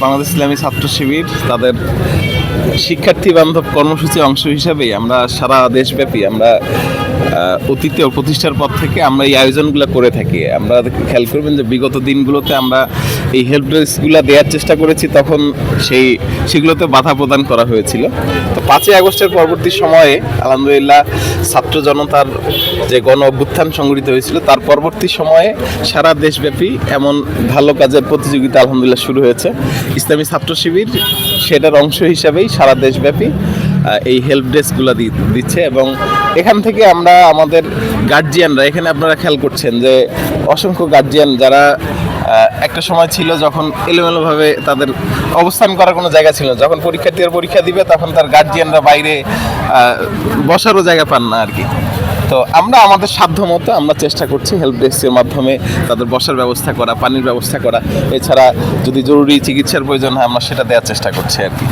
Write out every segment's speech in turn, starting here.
বাংলাদেশ ইসলামী ছাত্র শিবির তাদের শিক্ষার্থী বান্ধব কর্মসূচির অংশ হিসাবেই আমরা সারা দেশব্যাপী আমরা অতীতে প্রতিষ্ঠার পর থেকে আমরা এই আয়োজনগুলো করে থাকি। আমরা খেয়াল করবেন যে বিগত দিনগুলোতে আমরা এই হেল্প ডেস্কগুলো দেওয়ার চেষ্টা করেছি, তখন সেই, সেগুলোতে বাধা প্রদান করা হয়েছিল। তো পাঁচই আগস্টের পরবর্তী সময়ে আলহামদুলিল্লাহ ছাত্র জনতার যে গণ অভ্যুত্থান সংগঠিত হয়েছিল, তার পরবর্তী সময়ে সারা দেশব্যাপী এমন ভালো কাজের প্রতিযোগিতা আলহামদুলিল্লাহ শুরু হয়েছে। ইসলামী ছাত্র শিবির সেটার অংশ হিসাবেই সারা দেশব্যাপী এই হেল্প ডেস্কগুলো দিচ্ছে এবং এখান থেকে আমরা আমাদের গার্জিয়ানরা এখানে আপনারা খেয়াল করছেন যে অসংখ্য গার্জিয়ান যারা একটা সময় ছিল যখন এলোমেলোভাবে তাদের অবস্থান করার কোনো জায়গা ছিল। যখন পরীক্ষার্থীরা পরীক্ষা দিবে, তখন তার গার্জিয়ানরা বাইরে বসারও জায়গা পান না আর কি তো আমরা আমাদের সাধ্য মতো আমরা চেষ্টা করছি হেল্প ডেস্কের মাধ্যমে তাদের বসার ব্যবস্থা করা, পানির ব্যবস্থা করা। এছাড়া যদি জরুরি চিকিৎসার প্রয়োজন হয়, আমরা সেটা দেওয়ার চেষ্টা করছি আর কি।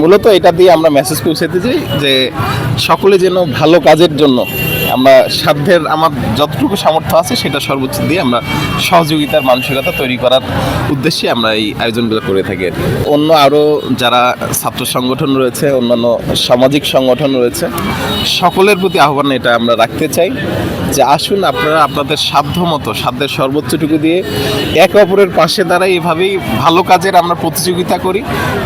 মূলত এটা দিয়ে আমরা মেসেজ পৌঁছাতে চাই যে সকলে যেন ভালো কাজের জন্য আমরা সাধ্যের, আমার যতটুকু সামর্থ্য আছে সেটা সর্বোচ্চ দিয়ে আমরা সহযোগিতার মানসিকতা তৈরি করার উদ্দেশ্যে আমরা এই আয়োজনগুলো করে থাকি। অন্য আরও যারা ছাত্র সংগঠন রয়েছে, অন্যান্য সামাজিক সংগঠন রয়েছে, সকলের প্রতি আহ্বান এটা আমরা রাখতে চাই যে আসুন আপনারা আপনাদের সাধ্য মতো সাধ্যের সর্বোচ্চটুকু দিয়ে একে অপরের পাশে দাঁড়াই, এভাবেই ভালো কাজের আমরা প্রতিযোগিতা করি,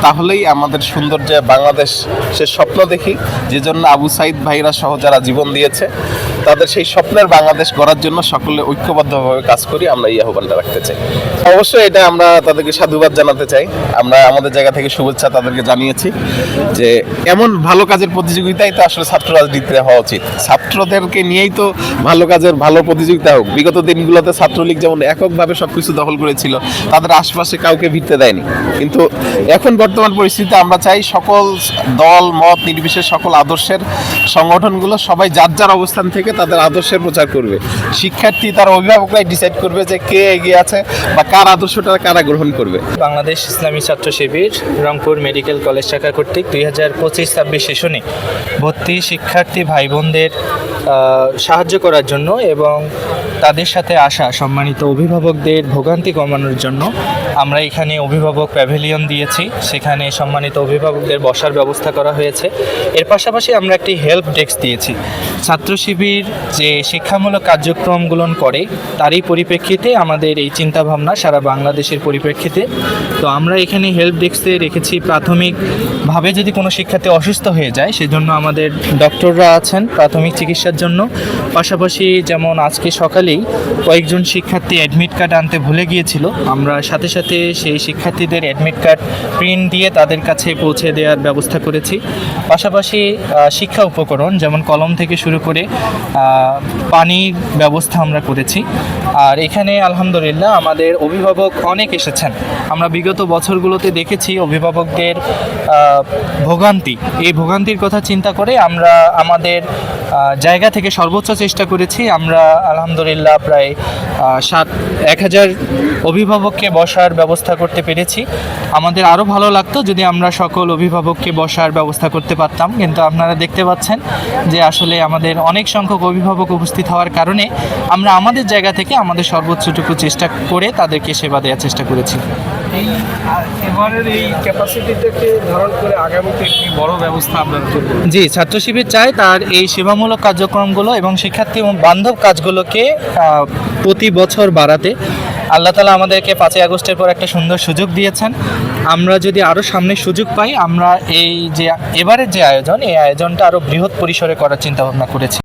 তাহলেই আমাদের সুন্দর যে বাংলাদেশ সে স্বপ্ন দেখি। যে জন্য আবু সাইদ ভাইরা সহ যারা জীবন দিয়েছে তাদের সেই স্বপ্নের বাংলাদেশ গড়ার জন্য সকলে ঐক্যবদ্ধভাবে কাজ করি, আমরা এই আহ্বানটা রাখতে চাই। অবশ্যই এটা আমরা তাদেরকে সাধুবাদ জানাতে চাই। আমরা আমাদের জায়গা থেকে শুভেচ্ছা তাদেরকে জানিয়েছি যে এমন ভালো কাজের প্রতিযোগিতাই তো আসলে ছাত্র রাজনীতিতে হওয়া উচিত। ছাত্রদেরকে নিয়েই তো ভালো কাজের ভালো প্রতিযোগিতা হোক। বিগত দিনগুলোতে ছাত্রলীগ যেমন এককভাবে সব কিছু দখল করেছিল, তাদের আশপাশে কাউকে ভিড়তে দেয়নি। কিন্তু এখন বর্তমান পরিস্থিতিতে আমরা চাই সকল দল, মত, নির্বিশেষ সকল আদর্শের সংগঠনগুলো সবাই যার যার অবস্থান থেকে তাদের আদর্শের প্রচার করবে। শিক্ষার্থী তার অভিভাবকরাই ডিসাইড করবে যে কে এগিয়ে আছে বা কার আদর্শটা কারা গ্রহণ করবে। বাংলাদেশ ইসলামী ছাত্র শিবির, রংপুর মেডিকেল কলেজ শাখা কর্তৃক দুই হাজার পঁচিশ ছাব্বিশ সেশনে ভর্তি শিক্ষার্থী ভাই বোনদের সাহায্য করার জন্য এবং তাদের সাথে আসা সম্মানিত অভিভাবকদের ভোগান্তি কমানোর জন্য আমরা এখানে অভিভাবক প্যাভিলিয়ন দিয়েছি। সেখানে সম্মানিত অভিভাবকদের বসার ব্যবস্থা করা হয়েছে। এর পাশাপাশি আমরা একটি হেল্প ডেস্ক দিয়েছি। ছাত্র শিবির যে শিক্ষামূলক কার্যক্রমগুলো করে, তারই পরিপ্রেক্ষিতে আমাদের এই চিন্তাভাবনা সারা বাংলাদেশের পরিপ্রেক্ষিতে। তো আমরা এখানে হেল্প ডেস্কে রেখেছি প্রাথমিকভাবে যদি কোনো শিক্ষার্থী অসুস্থ হয়ে যায়, সেজন্য আমাদের ডক্টররা আছেন প্রাথমিক চিকিৎসার জন্য। পাশাপাশি যেমন আজকে সকালেই কয়েকজন শিক্ষার্থী অ্যাডমিট কার্ড আনতে ভুলে গিয়েছিল, আমরা সাথে সাথে সেই শিক্ষার্থীদের অ্যাডমিট কার্ড প্রিন্ট দিয়ে তাদের কাছে পৌঁছে দেওয়ার ব্যবস্থা করেছি। পাশাপাশি শিক্ষা উপকরণ যেমন কলম থেকে শুরু করে পানির ব্যবস্থা আমরা করেছি। আর এখানে আলহামদুলিল্লাহ আমাদের অভিভাবক অনেক এসেছেন। আমরা বিগত বছরগুলোতে দেখেছি অভিভাবকদের ভোগান্তি। এই ভোগান্তির কথা চিন্তা করে আমরা আমাদের জায়গা থেকে সর্বোচ্চ চেষ্টা করেছি। আমরা আলহামদুলিল্লাহ প্রায় সাত, এক হাজার অভিভাবককে বসার ব্যবস্থা করতে পেরেছি। আমাদের আরও ভালো লাগতো যদি আমরা সকল অভিভাবককে বসার ব্যবস্থা করতে পারতাম। কিন্তু আপনারা দেখতে পাচ্ছেন যে আসলে আমাদের অনেক সংখ্যক অভিভাবক উপস্থিত হওয়ার কারণে আমরা আমাদের জায়গা থেকে আমাদের সর্বোচ্চটুকু চেষ্টা করে তাদেরকে সেবা দেওয়ার চেষ্টা করেছি। এই এবারের এই ক্যাপাসিটিটাকে ধারণ করে আগামীতে একটি বড় ব্যবস্থা আপনারা জি ছাত্র শিবির চায় তার এই সেবামূলক কার্যক্রমগুলো এবং শিক্ষার্থী এবং বান্ধব কাজগুলোকে প্রতি বছর বাড়াতে আল্লাহ তালা আমাদেরকে পাঁচই আগস্টের পর একটা সুন্দর সুযোগ দিয়েছেন। আমরা যদি আরও সামনে সুযোগ পাই, আমরা এই যে, এবারের যে আয়োজন, এই আয়োজনটা আরও বৃহৎ পরিসরে করার চিন্তাভাবনা করেছি।